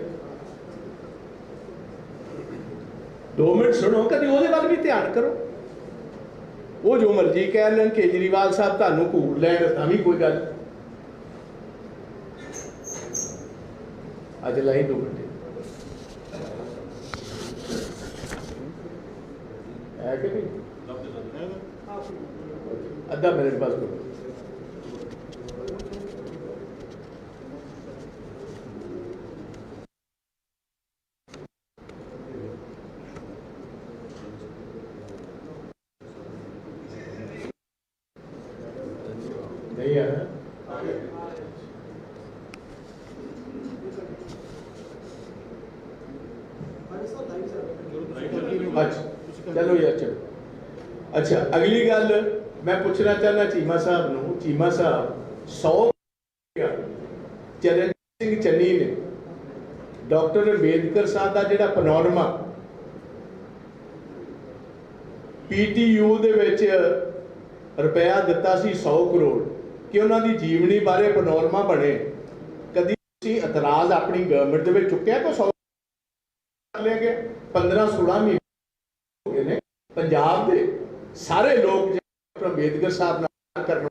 S1: ਦੋ ਮਿੰਟ ਸੁਣੋ, ਕਦੀ ਉਹਦੇ ਵੱਲ ਵੀ ਧਿਆਨ ਕਰੋ। ਉਹ ਜੋ ਮਰਜ਼ੀ ਕਹਿ ਲੈਣ, ਕੇਜਰੀਵਾਲ ਸਾਹਿਬ ਤੁਹਾਨੂੰ ਘੂਰ ਲੈਣ, ਤਾਂ ਵੀ ਕੋਈ ਗੱਲ। ਅੱਜ ਲਾਈ ਦੋ ਮਿੰਟ ਹੈ ਕਿ ਨਹੀਂ? ਅੱਧਾ ਮਿੰਟ ਬਸ। ਕਰੋ ਅੱਛਾ ਚਲੋ ਯਾਰ, ਚਲੋ। ਅੱਛਾ, ਅਗਲੀ ਗੱਲ ਮੈਂ ਪੁੱਛਣਾ ਚਾਹਨਾ ਚੀਮਾ ਸਾਹਿਬ ਨੂੰ, ਚੀਮਾ ਸਾਹਿਬ 100 ਚਰਨ ਸਿੰਘ ਚੰਨੀ ਨੇ ਡਾਕਟਰ ਅੰਬੇਦਕਰ ਸਾਹਿਬ ਦਾ ਜਿਹੜਾ ਪਨੋਰਮਾ ਪੀਟੀਯੂ ਦੇ ਵਿੱਚ ਰੁਪਇਆ ਦਿੱਤਾ ਸੀ 100 ਕਰੋੜ, ਕਿ ਉਹਨਾਂ ਦੀ ਜੀਵਨੀ ਬਾਰੇ ਪਨੋਰਮਾ ਬਣੇ। ਕਦੀ ਤੁਸੀਂ ਇਤਰਾਜ਼ ਆਪਣੀ ਗਵਰਨਮੈਂਟ ਦੇ ਵਿੱਚ ਚੁੱਕਿਆ ਕਿ 100 ਲਿਆ ਗਿਆ 15 16 ਮਹੀਨੇ ਪੰਜਾਬ ਦੇ ਸਾਰੇ ਲੋਕ ਡਾਕਟਰ ਅੰਬੇਦਕਰ ਸਾਹਿਬ ਨਾਲ ਕਰਨ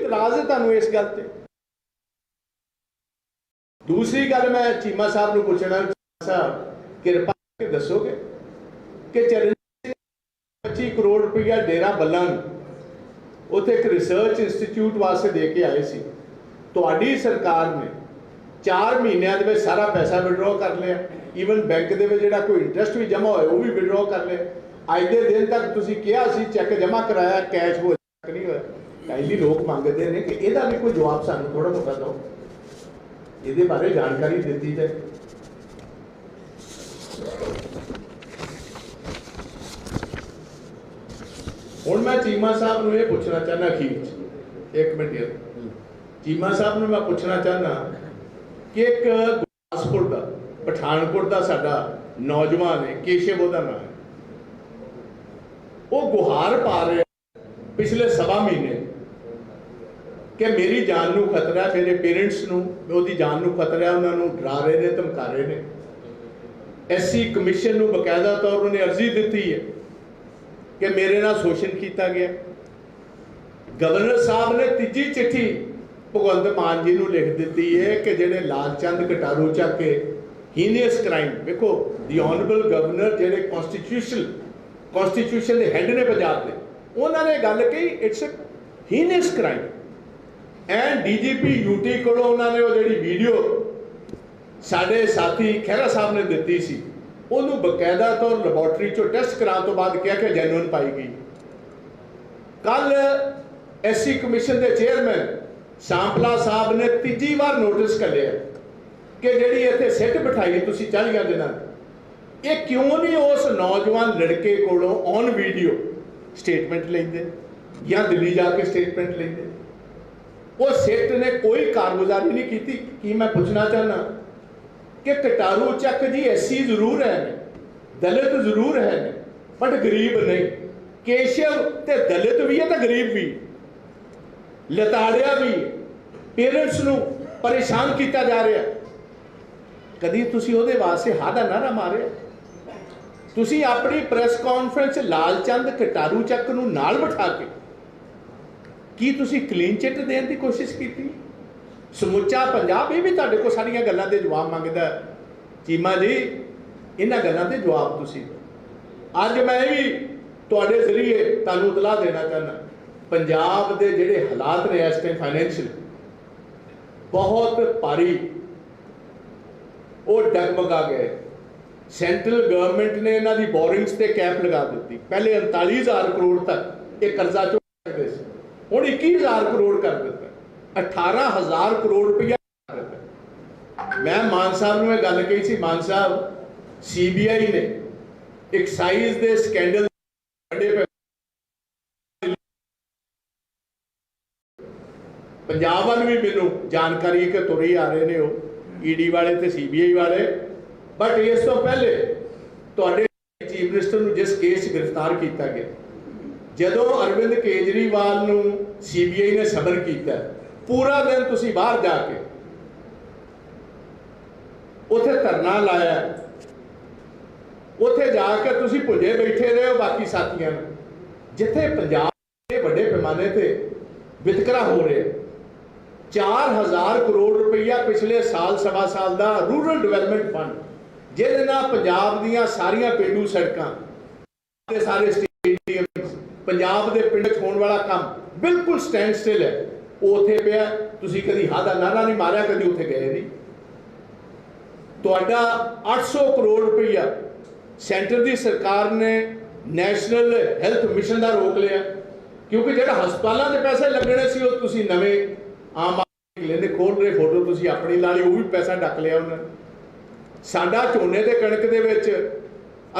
S1: ਇਤਰਾਜ਼ ਹੈ ਤੁਹਾਨੂੰ ਇਸ ਗੱਲ ਤੇ। ਦੂਸਰੀ ਗੱਲ ਮੈਂ ਚੀਮਾ ਸਾਹਿਬ ਨੂੰ ਪੁੱਛਣਾ ਚੀਮਾ ਸਾਹਿਬ ਕਿਰਪਾ ਕਰਕੇ ਦੱਸੋਗੇ ਕਿ ਚਰਨ 25 ਕਰੋੜ ਰੁਪਇਆ ਡੇਰਾ ਬੱਲਾਂ ਨੂੰ ਉੱਥੇ ਇੱਕ ਰਿਸਰਚ ਇੰਸਟੀਚਿਊਟ ਵਾਸਤੇ ਦੇ ਕੇ ਆਏ ਸੀ। ਤੁਹਾਡੀ ਸਰਕਾਰ ਨੇ 4 ਮਹੀਨਿਆਂ ਦੇ ਵਿੱਚ ਸਾਰਾ ਪੈਸਾ ਵਿਡਰਾਅ ਕਰ ਲਿਆ। ਈਵਨ ਬੈਂਕ ਦੇ ਵਿੱਚ ਜਿਹੜਾ ਕੋਈ ਇੰਟਰਸਟ ਵੀ ਜਮ੍ਹਾਂ ਹੋਇਆ ਉਹ ਵੀ ਵਿਡਰਾਅ ਕਰ ਲਿਆ। ਅੱਜ ਦੇ ਦਿਨ ਤੱਕ ਤੁਸੀਂ ਕਿਹਾ ਸੀ ਚੈੱਕ ਜਮ੍ਹਾਂ ਕਰਾਇਆ ਕੈਸ਼ ਹੋ ਨਹੀਂ ਹੋਇਆ। ਕਾਇਲੀ ਲੋਕ ਮੰਗਦੇ ਨੇ ਕਿ ਇਹਦਾ ਵੀ ਕੋਈ ਜਵਾਬ ਸਾਨੂੰ ਥੋੜਾ ਬਹੁਤਾ ਦਿਓ। ਇਹਦੇ ਬਾਰੇ ਜਾਣਕਾਰੀ ਦਿੱਤੀ ਜਾਏ। ਹੁਣ ਮੈਂ ਚੀਮਾ ਸਾਹਿਬ ਨੂੰ ਇਹ ਪੁੱਛਣਾ ਚਾਹੁੰਦਾ ਅਖੀਰ ਚ। ਇੱਕ ਮਿੰਟ ਯਾਰ ਚੀਮਾ ਸਾਹਿਬ ਨੂੰ ਮੈਂ ਪੁੱਛਣਾ ਚਾਹੁੰਦਾ ਕਿ ਇੱਕ ਗੁਰਦਾਸਪੁਰ ਦਾ, ਪਠਾਨਕੋਟ ਦਾ ਸਾਡਾ ਨੌਜਵਾਨ ਹੈ, ਕੇਸ਼ਵ ਉਹਦਾ ਨਾਮ ਹੈ। ਉਹ ਗੁਹਾਰ ਪਾ ਰਿਹਾ ਪਿਛਲੇ ਸਵਾ ਮਹੀਨੇ ਕਿ ਮੇਰੀ ਜਾਨ ਨੂੰ ਖਤਰਾ ਹੈ ਮੇਰੇ ਪੇਰੈਂਟਸ ਨੂੰ, ਉਹਦੀ ਜਾਨ ਨੂੰ ਖਤਰਾ ਹੈ ਉਹਨਾਂ ਨੂੰ ਡਰਾ ਰਹੇ ਨੇ, ਧਮਕਾ ਰਹੇ ਨੇ। ਐਸਸੀ ਕਮਿਸ਼ਨ ਨੂੰ ਬਕਾਇਦਾ ਤੌਰ ਉਹਨੇ ਅਰਜ਼ੀ ਦਿੱਤੀ ਹੈ ਕਿ ਮੇਰੇ ਨਾਲ ਸ਼ੋਸ਼ਣ ਕੀਤਾ ਗਿਆ। ਗਵਰਨਰ ਸਾਹਿਬ ਨੇ ਤੀਜੀ ਚਿੱਠੀ ਭਗਵੰਤ ਮਾਨ ਜੀ ਨੂੰ ਲਿਖ ਦਿੱਤੀ ਹੈ ਕਿ ਜਿਹੜੇ ਲਾਲਚੰਦ ਕਟਾਰੂ ਚੱਕ ਕੇ ਹੀਨੀਅਸ ਕ੍ਰਾਈਮ ਵੇਖੋ ਦੀ ਆਨਰੇਬਲ ਗਵਰਨਰ ਜਿਹੜੇ ਕਨਸਟੀਟਿਊਸ਼ਨ ਕਨਸਟੀਟਿਊਸ਼ਨ ਦੇ ਹੈੱਡ ਨੇ ਪੰਜਾਬ ਦੇ, ਉਹਨਾਂ ਨੇ ਗੱਲ ਕਹੀ it's heinous crime and DGP UT ਕੋਲੋਂ ਉਹਨਾਂ ਨੇ ਉਹ ਜਿਹੜੀ ਵੀਡੀਓ ਸਾਡੇ ਸਾਥੀ ਖਹਿਰਾ ਸਾਹਿਬ ਨੇ ਦਿੱਤੀ ਸੀ, ਉਹਨੂੰ ਬਕਾਇਦਾ ਤੌਰ ਲੈਬੋਰਟਰੀ ਚੋਂ ਟੈਸਟ ਕਰਾਉਣ ਤੋਂ ਬਾਅਦ ਕਿਹਾ ਕਿ ਜੈਨੂਇਨ ਪਾਈ ਗਈ। ਕੱਲ ਐਸਸੀ ਕਮਿਸ਼ਨ ਦੇ ਚੇਅਰਮੈਨ ਸਾਂਪਲਾ ਸਾਹਿਬ ਨੇ ਤੀਜੀ ਵਾਰ ਨੋਟਿਸ ਕੱਢਿਆ ਕਿ ਜਿਹੜੀ ਇੱਥੇ ਸਿੱਟ ਬਿਠਾਈ ਤੁਸੀਂ 40 ਦਿਨਾਂ ਇਹ ਕਿਉਂ ਨਹੀਂ ਉਸ ਨੌਜਵਾਨ ਲੜਕੇ ਕੋਲੋਂ ਔਨ ਵੀਡੀਓ ਸਟੇਟਮੈਂਟ ਲੈਂਦੇ ਜਾਂ ਦਿੱਲੀ ਜਾ ਕੇ ਸਟੇਟਮੈਂਟ ਲੈਂਦੇ? ਉਹ ਸਿੱਟ ਨੇ ਕੋਈ ਕਾਰਗੁਜ਼ਾਰੀ ਨਹੀਂ ਕੀਤੀ। ਕੀ ਮੈਂ ਪੁੱਛਣਾ ਚਾਹਨਾ ਕਿ ਕਟਾਰੂ ਚੱਕ ਜੀ ਐਸੀ ਜ਼ਰੂਰ ਹੈ ਨੇ, ਦਲਿਤ ਜ਼ਰੂਰ ਹੈ ਨੇ ਬਟ ਗਰੀਬ ਨਹੀਂ। ਕੇਸ਼ਵ ਤੇ ਦਲਿਤ ਵੀ ਹੈ ਤੇ ਗਰੀਬ ਵੀ। ਲਤਾੜਿਆ ਵੀ ਪੇਰੈਂਟਸ ਨੂੰ ਪਰੇਸ਼ਾਨ ਕੀਤਾ ਜਾ ਰਿਹਾ। ਕਦੀ ਤੁਸੀਂ ਉਹਦੇ ਵਾਸਤੇ ਹਾਂ ਦਾ ਨਾਰਾ ਮਾਰਿਆ? ਤੁਸੀਂ ਆਪਣੀ ਪ੍ਰੈਸ ਕਾਨਫਰੰਸ ਲਾਲਚੰਦ ਕਟਾਰੂ ਚੱਕ ਨੂੰ ਨਾਲ ਬਿਠਾ ਕੇ ਕੀ ਤੁਸੀਂ ਕਲੀਨ ਚਿੱਟ ਦੇਣ ਦੀ ਕੋਸ਼ਿਸ਼ ਕੀਤੀ? ਸਮੁੱਚਾ ਪੰਜਾਬ ਇਹ ਵੀ ਤੁਹਾਡੇ ਕੋਲ ਸਾਰੀਆਂ ਗੱਲਾਂ ਦੇ ਜਵਾਬ ਮੰਗਦਾ ਚੀਮਾ ਜੀ, ਇਹਨਾਂ ਗੱਲਾਂ ਦੇ ਜਵਾਬ ਤੁਸੀਂ ਅੱਜ ਮੈਂ ਵੀ ਤੁਹਾਡੇ ਜ਼ਰੀਏ ਤੁਹਾਨੂੰ ਇਤਲਾਹ ਦੇਣਾ ਚਾਹੁੰਦਾ। ਪੰਜਾਬ ਦੇ ਜਿਹੜੇ ਹਾਲਾਤ ਨੇ ਇਸ ਟਾਈਮ ਫਾਈਨੈਂਸ਼ੀਅਲ ਬਹੁਤ ਭਾਰੀ, ਉਹ ਡਗਮਗਾ ਗਏ। ਸੈਂਟਰਲ ਗਵਰਨਮੈਂਟ ਨੇ ਇਹਨਾਂ ਦੀ ਬੋਰਿੰਗਸ ਤੇ ਕੈਪ ਲਗਾ ਦਿੱਤੀ। ਪਹਿਲੇ 39000 ਕਰੋੜ ਤੱਕ ਇਹ ਕਰਜ਼ਾ ਚੁੱਕ ਸਕਦੇ ਸੀ। ਹੁਣ 21000 ਕਰੋੜ ਕਰ ਦਿੱਤਾ। 18000 ਕਰੋੜ ਰੁਪਇਆ ਕਰ ਦਿੱਤਾ। ਮੈਂ ਮਾਨ ਸਾਹਿਬ ਨੂੰ ਇਹ ਗੱਲ ਕਹੀ ਸੀ, ਮਾਨ ਸਾਹਿਬ ਸੀਬੀਆਈ ਨੇ ਐਕਸਾਈਜ਼ ਦੇ ਸਕੈਂਡਲ ਵੱਡੇ ਪੰਜਾਬ ਵੱਲ ਵੀ ਮੈਨੂੰ ਜਾਣਕਾਰੀ ਕਿ ਤੁਰੇ ਆ ਰਹੇ ਨੇ ਉਹ ਈਡੀ ਵਾਲੇ ਤੇ ਸੀਬੀਆਈ ਵਾਲੇ। ਬਟ ਇਸ ਤੋਂ ਪਹਿਲੇ ਤੁਹਾਡੇ ਚੀਫ ਮਿਨਿਸਟਰ ਨੂੰ ਜਿਸ ਕੇਸ 'ਚ ਗ੍ਰਿਫਤਾਰ ਕੀਤਾ ਗਿਆ ਜਦੋਂ ਅਰਵਿੰਦ ਕੇਜਰੀਵਾਲ ਨੂੰ ਸੀਬੀਆਈ ਨੇ ਸਬਰ ਕੀਤਾ ਪੂਰਾ ਦਿਨ ਤੁਸੀਂ ਬਾਹਰ ਜਾ ਕੇ ਉੱਥੇ ਧਰਨਾ ਲਾਇਆ ਉੱਥੇ ਜਾ ਕੇ ਤੁਸੀਂ ਭੁੱਜੇ ਬੈਠੇ ਰਹੇ ਹੋ ਬਾਕੀ ਸਾਥੀਆਂ ਨੂੰ ਜਿੱਥੇ ਪੰਜਾਬ ਦੇ ਵੱਡੇ ਪੈਮਾਨੇ ਤੇ ਵਿਤਕਰਾ ਹੋ ਰਿਹਾ। 4000 ਕਰੋੜ ਰੁਪਈਆ ਪਿਛਲੇ ਸਾਲ, ਸਵਾ ਸਾਲ ਦਾ ਰੂਰਲ ਡਿਵੈਲਪਮੈਂਟ ਫੰਡ, ਜਿਹਦੇ ਨਾਲ ਪੰਜਾਬ ਦੀਆਂ ਸਾਰੀਆਂ ਪਿੰਡੂ ਸੜਕਾਂ ਤੇ ਸਾਰੇ ਸਟੇਡੀਅਮ, ਪੰਜਾਬ ਦੇ ਪਿੰਡ 'ਚ ਹੋਣ ਵਾਲਾ ਕੰਮ ਬਿਲਕੁਲ ਸਟੈਂਡ ਸਟਿਲ ਹੈ। ਉਹ ਉੱਥੇ ਪਿਆ ਤੁਸੀਂ ਕਦੀ ਹਾਂ ਨਾਰਾ ਨਹੀਂ ਮਾਰਿਆ, ਕਦੀ ਉੱਥੇ ਗਏ ਨਹੀਂ। ਤੁਹਾਡਾ 800 ਕਰੋੜ ਰੁਪਈਆ ਸੈਂਟਰ ਦੀ ਸਰਕਾਰ ਨੇ ਨੈਸ਼ਨਲ ਹੈਲਥ ਮਿਸ਼ਨ ਦਾ ਰੋਕ ਲਿਆ ਕਿਉਂਕਿ ਜਿਹੜਾ ਹਸਪਤਾਲਾਂ ਦੇ ਪੈਸੇ ਲੱਗਣੇ ਸੀ, ਉਹ ਤੁਸੀਂ ਨਵੇਂ ਆਮ ਆਦਮੀ ਲੈਂਦੇ ਖੋਲ ਰਹੇ ਫੋਟੋ ਤੁਸੀਂ ਆਪਣੀ ਲਾ ਲਈ ਉਹ ਵੀ ਪੈਸਾ ਡੱਕ ਲਿਆ ਉਹਨਾਂ ਨੇ। ਸਾਡਾ ਝੋਨੇ ਤੇ ਕਣਕ ਦੇ ਵਿੱਚ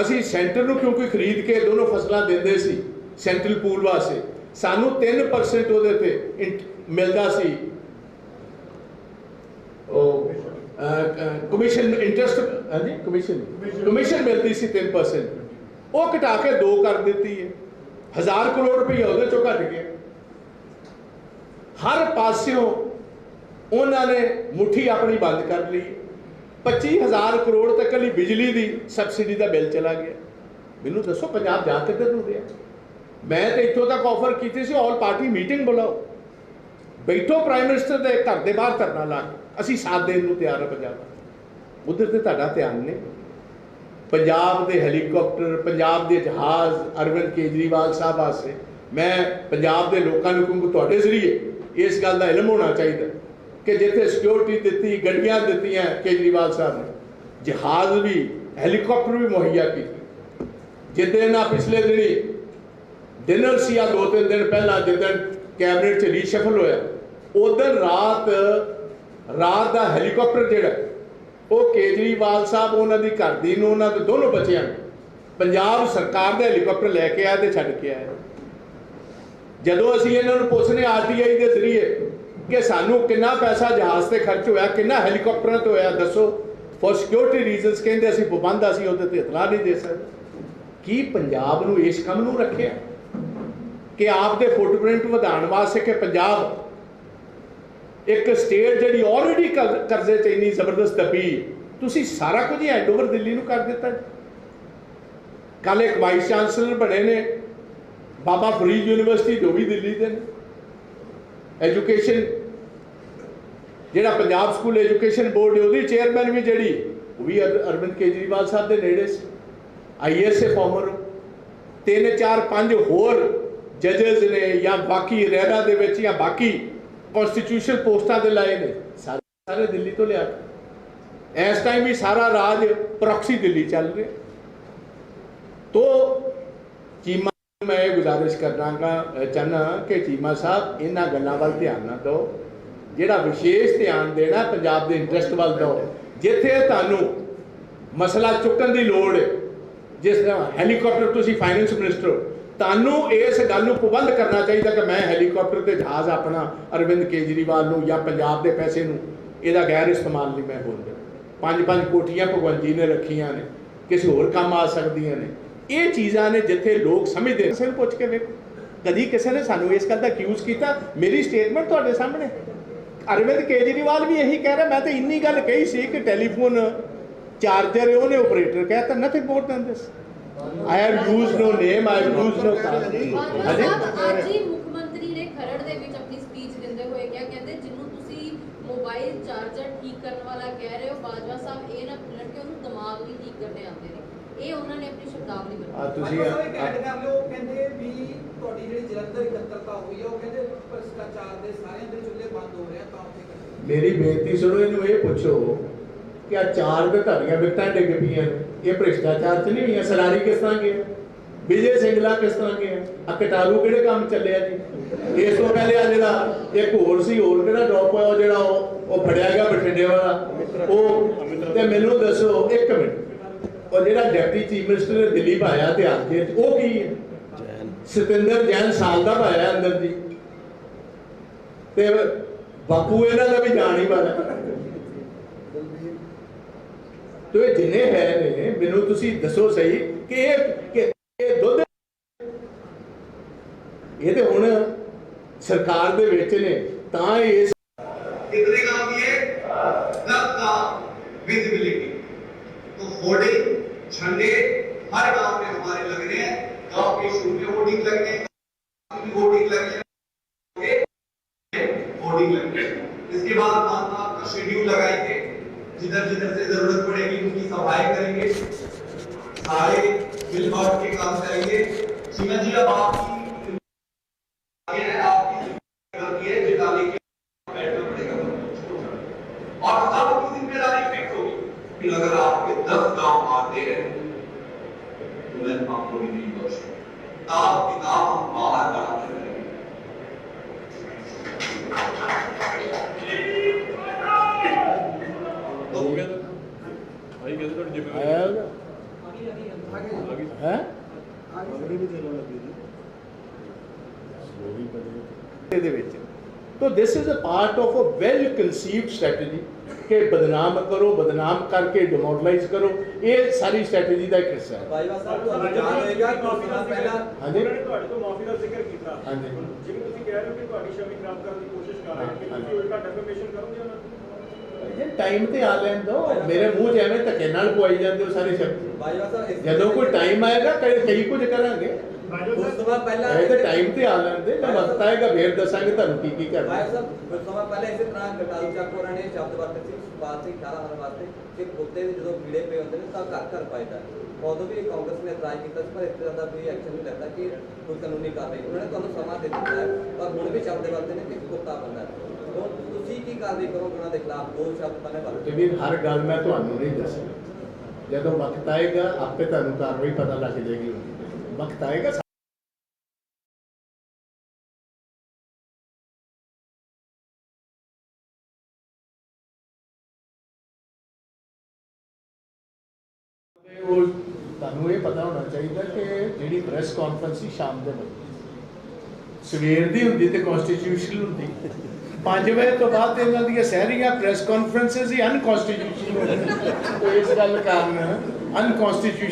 S1: ਅਸੀਂ ਸੈਂਟਰ ਨੂੰ ਕਿਉਂਕਿ ਖਰੀਦ ਕੇ ਦੋਨੋਂ ਫਸਲਾਂ ਦਿੰਦੇ ਸੀ ਸੈਂਟਰਲ ਪੂਲ ਵਾਸਤੇ ਸਾਨੂੰ 3% ਉਹਦੇ ਤੇ ਮਿਲਦਾ ਸੀ। ਉਹ ਕਮਿਸ਼ਨ ਇੰਟਰਸਟ ਹਾਂਜੀ ਕਮਿਸ਼ਨ ਕਮਿਸ਼ਨ ਮਿਲਦੀ ਸੀ 3% ਉਹ ਘਟਾ ਕੇ 2 ਕਰ ਦਿੱਤੀ ਹੈ। ਹਜ਼ਾਰ ਕਰੋੜ ਰੁਪਏ ਉਹਦੇ ਚੋਂ ਘਟ ਗਿਆ। ਹਰ ਪਾਸਿਓਂ ਉਹਨਾਂ ਨੇ ਮੁਠੀ ਆਪਣੀ ਬੰਦ ਕਰ ਲਈ। 25000 ਕਰੋੜ ਤੱਕ ਲਈ ਬਿਜਲੀ ਦੀ ਸਬਸਿਡੀ ਦਾ ਬਿੱਲ ਚਲਾ ਗਿਆ। ਮੈਨੂੰ ਦੱਸੋ ਪੰਜਾਬ ਜਾ ਕਿੱਧਰ ਨੂੰ ਰਿਹਾ ਮੈਂ ਤੇ ਇੱਥੋਂ ਤੱਕ ਆਫਰ ਕੀਤੀ ਸੀ ਆਲ ਪਾਰਟੀ ਮੀਟਿੰਗ ਬੁਲਾਓ। ਬੈਠੋ ਪ੍ਰਾਈਮ ਮਿਨਿਸਟਰ ਦੇ ਘਰ ਦੇ ਬਾਹਰ ਧਰਨਾ ਲਾ ਕੇ। ਅਸੀਂ ਸਾਥ ਦੇਣ ਨੂੰ ਤਿਆਰ ਹਾਂ ਪੰਜਾਬ। ਦਾ ਉਧਰ ਤੇ ਤੁਹਾਡਾ ਧਿਆਨ ਨਹੀਂ। ਪੰਜਾਬ ਦੇ ਹੈਲੀਕਾਪਟਰ ਪੰਜਾਬ ਦੇ ਜਹਾਜ਼, ਅਰਵਿੰਦ ਕੇਜਰੀਵਾਲ ਸਾਹਿਬ ਵਾਸਤੇ ਮੈਂ ਪੰਜਾਬ ਦੇ ਲੋਕਾਂ ਨੂੰ ਕਹੂੰਗਾ ਤੁਹਾਡੇ ਜ਼ਰੀਏ ਇਸ ਗੱਲ ਦਾ ਇਲਮ ਹੋਣਾ ਚਾਹੀਦਾ ਕਿ ਜਿੱਥੇ ਸਿਕਿਉਰਿਟੀ ਦਿੱਤੀ, ਗੱਡੀਆਂ ਦਿੱਤੀਆਂ ਕੇਜਰੀਵਾਲ ਸਾਹਿਬ ਨੇ। ਜਹਾਜ਼ ਵੀ ਹੈਲੀਕਾਪਟਰ ਵੀ ਮੁਹੱਈਆ ਕੀਤੇ। ਜਿੱਦੇ ਨਾ ਪਿਛਲੇ ਦਿਨੀ ਡਿਨਰ ਸੀ ਆ ਦੋ ਤਿੰਨ ਦਿਨ ਪਹਿਲਾਂ, ਜਿੱਦਣ ਕੈਬਨਿਟ ਚ ਰੀਸ਼ਫਲ ਹੋਇਆ ਉਦੋਂ ਰਾਤ ਰਾਤ ਦਾ ਹੈਲੀਕਾਪਟਰ ਜਿਹੜਾ, ਉਹ ਕੇਜਰੀਵਾਲ ਸਾਹਿਬ, ਉਹਨਾਂ ਦੀ ਘਰ ਦੀ ਨੂੰ ਉਹਨਾਂ ਦੇ ਦੋਨੋਂ ਬੱਚਿਆਂ ਨੂੰ ਪੰਜਾਬ ਸਰਕਾਰ ਦਾ ਹੈਲੀਕਾਪਟਰ ਲੈ ਕੇ ਆਇਆ ਤੇ ਛੱਡ ਕੇ ਆਇਆ। ਜਦੋਂ ਅਸੀਂ ਇਹਨਾਂ ਨੂੰ ਪੁੱਛਨੇ ਆਰਟੀਆਈ ਦੇ ਜ਼ਰੀਏ ਕਿ ਸਾਨੂੰ ਕਿੰਨਾ ਪੈਸਾ ਜਹਾਜ਼ ਤੇ ਖਰਚ ਹੋਇਆ, ਕਿੰਨਾ ਹੈਲੀਕਾਪਟਰਾਂ ਤੇ ਹੋਇਆ, ਦੱਸੋ। ਫॉर ਸਿਕਿਉਰਿਟੀ ਰੀਜ਼ਨਸ ਕਹਿੰਦੇ ਅਸੀਂ ਪਾਬੰਦ ਅਸੀਂ ਉਹਦੇ ਤੇ ਇਤਲਾਹ ਨਹੀਂ ਦੇ ਸਕਦੇ। ਕੀ ਪੰਜਾਬ ਨੂੰ ਇਸ ਕੰਮ ਨੂੰ ਰੱਖਿਆ? ਕਿ ਆਪ ਦੇ ਫੁੱਟਪ੍ਰਿੰਟ ਵਧਾਉਣ ਵਾਸਤੇ ਕਿ ਪੰਜਾਬ ਇੱਕ ਸਟੇਟ ਜਿਹੜੀ ਆਲਰੇਡੀ ਕਰਜ਼ੇ 'ਚ ਇੰਨੀ ਜ਼ਬਰਦਸਤ ਦਬੀ, ਤੁਸੀਂ ਸਾਰਾ ਕੁਝ ਹੀ ਹੈਂਡਓਵਰ ਦਿੱਲੀ ਨੂੰ ਕਰ ਦਿੱਤਾ। ਕੱਲ ਇੱਕ ਵਾਈਸ ਚਾਂਸਲਰ ਬਣੇ ਨੇ ਬਾਬਾ ਫਰੀਦ ਯੂਨੀਵਰਸਿਟੀ ਜੋ ਵੀ ਦਿੱਲੀ ਦੇ ਨੇ। ਐਜੂਕੇਸ਼ਨ ਜਿਹੜਾ ਪੰਜਾਬ ਸਕੂਲ ਐਜੂਕੇਸ਼ਨ ਬੋਰਡ ਹੈ, ਉਹਦੀ ਚੇਅਰਮੈਨ ਵੀ ਜਿਹੜੀ, ਉਹ ਵੀ ਅਰਵਿੰਦ ਕੇਜਰੀਵਾਲ ਸਾਹਿਬ ਦੇ ਨੇੜੇ ਸੀ। ਆਈਐਸ ਫਾਰਮਰ ਤਿੰਨ, ਚਾਰ, ਪੰਜ ਹੋਰ ਜੱਜਸ ਨੇ ਜਾਂ ਬਾਕੀ ਰੈਰਾ ਦੇ ਵਿੱਚ ਜਾਂ ਬਾਕੀ ਕਨਸਟੀਟਿਊਸ਼ਨ ਪੋਸਟਾਂ ਦੇ ਲਾਏ ਨੇ। ਸਾਰੇ ਸਾਰੇ ਦਿੱਲੀ ਤੋਂ ਲਿਆ ਇਸ ਟਾਈਮ ਵੀ ਸਾਰਾ ਰਾਜ ਪ੍ਰੋਕਸੀ ਦਿੱਲੀ ਚੱਲ ਰਿਹਾ। ਤੋ, ਚੀਮਾ ਮੈਂ ਇਹ ਗੁਜ਼ਾਰਿਸ਼ ਕਰਨਾਗਾ ਚਾਹਨਾ ਕਿ ਚੀਮਾ ਸਾਹਿਬ ਇਹਨਾਂ ਗੱਲਾਂ ਵੱਲ ਧਿਆਨ ਨਾ ਦਿਓ। ਜਿਹੜਾ ਵਿਸ਼ੇਸ਼ ਧਿਆਨ ਦੇਣਾ ਪੰਜਾਬ ਦੇ ਇੰਟਰਸਟ ਵੱਲ ਦਿਓ। ਜਿੱਥੇ ਤੁਹਾਨੂੰ ਮਸਲਾ ਚੁੱਕਣ ਦੀ ਲੋੜ ਹੈ ਜਿਸ ਤਰ੍ਹਾਂ ਹੈਲੀਕਾਪਟਰ ਤੁਸੀਂ ਫਾਈਨੈਂਸ ਮਿਨਿਸਟਰ ਹੋ, ਤੁਹਾਨੂੰ ਇਸ ਗੱਲ ਨੂੰ ਪਾਬੰਦ ਕਰਨਾ ਚਾਹੀਦਾ ਕਿ ਮੈਂ ਹੈਲੀਕਾਪਟਰ ਤੇ ਜਹਾਜ਼ ਆਪਣਾ ਅਰਵਿੰਦ ਕੇਜਰੀਵਾਲ ਨੂੰ ਜਾਂ ਪੰਜਾਬ ਦੇ ਪੈਸੇ ਨੂੰ ਇਹਦਾ ਗੈਰ ਇਸਤੇਮਾਲ ਨਹੀਂ ਮੈਂ ਬੋਲਦਾ ਪੰਜ ਪੰਜ ਕੋਠੀਆਂ ਭਗਵੰਤ ਜੀ ਨੇ ਰੱਖੀਆਂ ਨੇ ਕਿਸੇ ਹੋਰ ਕੰਮ ਆ ਸਕਦੀਆਂ ਨੇ। ਇਹ ਚੀਜ਼ਾਂ ਨੇ ਜਿੱਥੇ ਲੋਕ ਸਮਝਦੇ ਨੇ। ਕਿਸੇ ਨੂੰ ਪੁੱਛ ਕੇ ਵੇਖੋ। ਕਦੀ ਕਿਸੇ ਨੇ ਸਾਨੂੰ ਇਸ ਗੱਲ ਦਾ ਅਕਿਊਜ਼ ਕੀਤਾ ਮੇਰੀ ਸਟੇਟਮੈਂਟ ਤੁਹਾਡੇ ਸਾਹਮਣੇ। ਅਰਵਿੰਦ ਕੇਜਰੀਵਾਲ ਵੀ ਇਹੀ ਕਹਿ ਰਿਹਾ ਮੈਂ ਤਾਂ ਇੰਨੀ ਗੱਲ ਕਹੀ ਸੀ ਕਿ ਟੈਲੀਫੋਨ ਚਾਰਜਰ ਉਹਨੇ ਆਪਰੇਟਰ ਕਹਿਤਾ nothing more than this I have used no name I have used no ਹਾਂਜੀ।
S2: ਸਾਹਿਬ ਅੱਜ ਹੀ ਮੁੱਖ ਮੰਤਰੀ ਨੇ ਖਰੜ ਦੇ ਵਿੱਚ ਆਪਣੀ ਸਪੀਚ ਦਿੰਦੇ ਹੋਏ ਕਿਹਾ ਕਹਿੰਦੇ ਜਿਹਨੂੰ ਤੁਸੀਂ ਮੋਬਾਈਲ ਚਾਰਜਰ ਠੀਕ ਕਰਨ ਵਾਲਾ ਕਹਿ ਰਹੇ ਹੋ ਬਾਜਵਾ ਸਾਹਿਬ ਇਹ ਨਾ ਭੁੱਲਣ ਕਿ ਉਹਨੂੰ ਦਿਮਾਗ ਵੀ ਠੀਕ ਕਰਨੇ ਆਉਂਦੇ ਨੇ। ਇਹ ਉਹਨਾਂ ਨੇ ਆਪਣੀ ਸ਼ਬਦਾਵਲੀ ਵਿੱਚ
S1: ਆ ਤੁਸੀਂ
S3: ਤੁਸੀਂ ਇੱਕ ਐਡ ਕਰ ਲਿਓ ਕਹਿੰਦੇ ਵੀ ਤੁਹਾਡੀ ਜਿਹੜੀ ਜਲੰਧਰ ਇਕੱਤਰਤਾ ਹੋਈ ਆ ਉਹ ਕਹਿੰਦੇ ਭ੍ਰਿਸ਼ਟਾਚਾਰ ਦੇ ਸਾਰਿਆਂ ਦੇ ਚੁੱਲ੍ਹੇ ਬੰਦ ਹੋ ਰਹੇ ਆ ਤਾਂ ਉੱਥੇ ਕਰਦੇ
S1: ਮੇਰੀ ਬੇਨਤੀ ਸੁਣੋ ਇਹਨੂੰ ਇਹ ਪੁੱਛੋ ਕਿ ਆ ਚਾਰ ਦੇ ਤੁਹਾਡੀਆਂ ਵਿਕਟਾਂ ਡਿੱਗ ਪਈਆਂ ਨੇ ਇਹ ਭ੍ਰਿਸ਼ਟਾਚਾਰ ਚ ਨਹੀਂ ਹੋਈਆਂ ਸਲਾਰੀ ਕਿਸ ਤਰ੍ਹਾਂ ਗਿਆ ਵਿਜੇ ਸਿੰਗਲਾ ਕਿਸ ਤਰ੍ਹਾਂ ਗਿਆ ਆ ਕਟਾਰੂ ਕਿਹੜੇ ਕੰਮ ਚੱਲਿਆ ਜੀ? ਇਸ ਤੋਂ ਪਹਿਲੇ ਆ ਜਿਹੜਾ ਇੱਕ ਹੋਰ ਸੀ ਹੋਰ ਕਿਹੜਾ ਡ੍ਰੌਪ ਹੋਇਆ ਉਹ ਜਿਹੜਾ ਉਹ ਉਹ ਫੜਿਆ ਗਿਆ ਬਠਿੰਡੇ ਵਾਲਾ। ਉਹ ਤੇ ਮੈਨੂੰ ਦੱਸੋ ਇੱਕ ਮਿੰਟ। ਉਹ ਜਿਹੜਾ ਡਿਪਟੀ ਚੀਫ ਮਿਨਿਸਟਰ ਨੇ ਦਿੱਲੀ ਭਾਇਆ ਤੇ ਹਲਕੇ ਚ ਉਹ ਕੀ ਹੈ? ਸਤਿੰਦਰ ਜੈਨ ਸਾਲ ਦਾ ਭਾਇਆ ਅੰਦਰ ਜੀ। ਤੇ ਬਾਪੂ ਇਹਨਾਂ ਦਾ ਵੀ ਜਾਣ ਹੀ ਵਾਲਾ ਤੋ ਇਹ ਜਿੰਨੇ ਹੈ ਨੇ ਮੈਨੂੰ ਤੁਸੀਂ ਦੱਸੋ ਸਹੀ ਕਿ ਇਹ ਕਿ ਇਹ ਦੁੱਧ ਇਹ ਤੇ ਹੁਣ ਸਰਕਾਰ ਦੇ ਵਿੱਚ ਨੇ ਤਾਂ ਇਹ ਇਸ ਹੋ ਗਿਆ
S4: ਆਈ ਕਹਿੰਦੇ ਤੁਹਾਡੀ ਜ਼ਿੰਮੇਵਾਰੀ
S1: ਆਇਆ ਹੈ? ਇਹਦੇ ਵਿੱਚ। ਤੋ this is a part of a well conceived strategy ਕਿ ਬਦਨਾਮ ਕਰੋ ਬਦਨਾਮ ਕਰਕੇ ਡਿਮੋਰਲਾਈਜ਼ ਕਰੋ। ਇਹ ਸਾਰੀ ਸਟ੍ਰੈਟਜੀ ਦਾ ਇੱਕ ਹਿੱਸਾ ਹੈ।
S3: ਬਾਈਵਾ ਸਾਹਿਬ ਤੁਹਾਨੂੰ ਯਾਦ ਹੋਏਗਾ ਕਾਫੀ ਦਿਨ ਪਹਿਲਾਂ
S1: ਹਾਂਜੀ।
S4: ਉਹਨਾਂ ਨੇ ਤੁਹਾਡੇ ਤੋਂ ਮਾਫੀ ਦਾ ਜ਼ਿਕਰ ਕੀਤਾ।
S1: ਹਾਂਜੀ।
S4: ਜਿਵੇਂ ਤੁਸੀਂ ਕਹਿ ਰਹੇ ਹੋ ਕਿ ਤੁਹਾਡੀ ਛਵੀ ਖਰਾਬ ਕਰਨ ਦੀ ਕੋਸ਼ਿਸ਼ ਕਰ ਰਹੇ ਹੋ ਕਿ। ਤੁਸੀਂ ਉਲਟਾ ਡੈਫੇਮੇਸ਼ਨ ਕਰੋਗੇ ਉਹਨਾਂ ਨੂੰ?
S1: ਜੇ ਟਾਈਮ ਤੇ ਆ ਲੈਣ ਦੋ ਮੇਰੇ ਮੂੰਹ 'ਚ ਐਵੇਂ ਧੱਕੇ ਨਾਲ ਪਵਾਈ ਜਾਂਦੇ ਹੋ ਸਾਰੇ ਸ਼ਬਦ। ਜਦੋਂ ਕੋਈ ਟਾਈਮ ਆਏਗਾ ਕਈ ਕਈ ਕੁਝ ਕਰਾਂਗੇ।
S3: ਉਸ ਤੋਂ ਬਾਅਦ ਪਹਿਲਾਂ
S1: ਇਹ ਤਾਂ ਟਾਈਮ ਤੇ ਆ ਲੈਂਦੇ ਜਦ ਵਕਤ ਆਏਗਾ ਫੇਰ ਦੱਸਾਂਗੇ ਤੁਹਾਨੂੰ ਕੀ ਕੀ ਕਰਨਾ।
S3: ਬਾਈਵਾ ਸਾਹਿਬ ਉਸ ਤੋਂ ਬਾਅਦ ਪਹਿਲਾਂ ਇਸੇ ਤਰ੍ਹਾਂ ਕਟਾਰੂ ਚੱਕ ਹੋਰਾਂ ਨੇ ਸ਼ਬਦ ਵਰਤੇ ਸੀ ਬਾਤ ਸੀ ਖਿਆਲ ਆਉਣ ਵਾਸਤੇ ਕਿ ਕੁੱਤੇ ਦੇ ਜਦੋਂ ਕੀੜੇ ਪਏ ਹੁੰਦੇ ਨੇ ਤਾਂ ਘਰ ਘਰ ਪਾਈਦਾ ਉਦੋਂ ਵੀ ਕਾਂਗਰਸ ਨੇ ਇਤਰਾਜ਼ ਕੀਤਾ ਸੀ ਪਰ ਇਸ ਤਰ੍ਹਾਂ ਦਾ ਕੋਈ ਐਕਸ਼ਨ ਨਹੀਂ ਲੈਂਦਾ ਕਿ ਕੋਈ ਕਾਨੂੰਨੀ ਕਾਰਵਾਈ ਉਹਨਾਂ ਨੇ ਤੁਹਾਨੂੰ ਸਮਾਂ ਦੇ ਦਿੱਤਾ ਪਰ ਹੁਣ ਵੀ ਸ਼ਬਦ ਵਰਤੇ ਨੇ ਕਿ ਕੁੱਤਾ ਬੰਦਾ ਤੁਸੀਂ ਕੀ ਕਾਰਵਾਈ ਕਰੋਗੇ ਉਹਨਾਂ ਦੇ ਖਿਲਾਫ? ਦੋ ਸ਼ਬਦ ਬਣੇ
S1: ਤੇ
S3: ਵਰਤੇ
S1: ਹਰ ਗੱਲ ਮੈਂ ਤੁਹਾਨੂੰ ਨਹੀਂ ਦੱਸਣੀ ਜਦੋਂ ਵਕਤ ਆਏਗਾ, ਆਪੇ ਤੁਹਾਨੂੰ ਕਾਰਵਾਈ ਪਤਾ ਲੱਗ ਜਾਏਗੀ। ਵਕਤ ਆਏਗਾ ਉਹ ਤੁਹਾਨੂੰ ਇਹ ਪਤਾ ਹੋਣਾ ਚਾਹੀਦਾ ਕਿ ਜਿਹੜੀ ਪ੍ਰੈਸ ਕਾਨਫਰੰਸ ਸੀ ਸ਼ਾਮ ਦੇ ਵਕਤ, ਸਵੇਰ ਦੀ ਹੁੰਦੀ ਤੇ ਕਨਸਟੀਟਿਊਸ਼ਨਲ ਹੁੰਦੀ। 5 ਵਜੇ ਤੋਂ ਬਾਅਦ ਇਹਨਾਂ ਦੀਆਂ ਸਾਰੀਆਂ ਪ੍ਰੈਸ ਕਾਨਫਰੰਸਸ ਹੀ ਅਨਕਨਸਟੀਟਿਊਸ਼ਨਲ (laughs) ਇਸ ਗੱਲ ਕਾਰਨ ਅਨਕਨਸਟੀਟਿਊਸ਼ਨਲ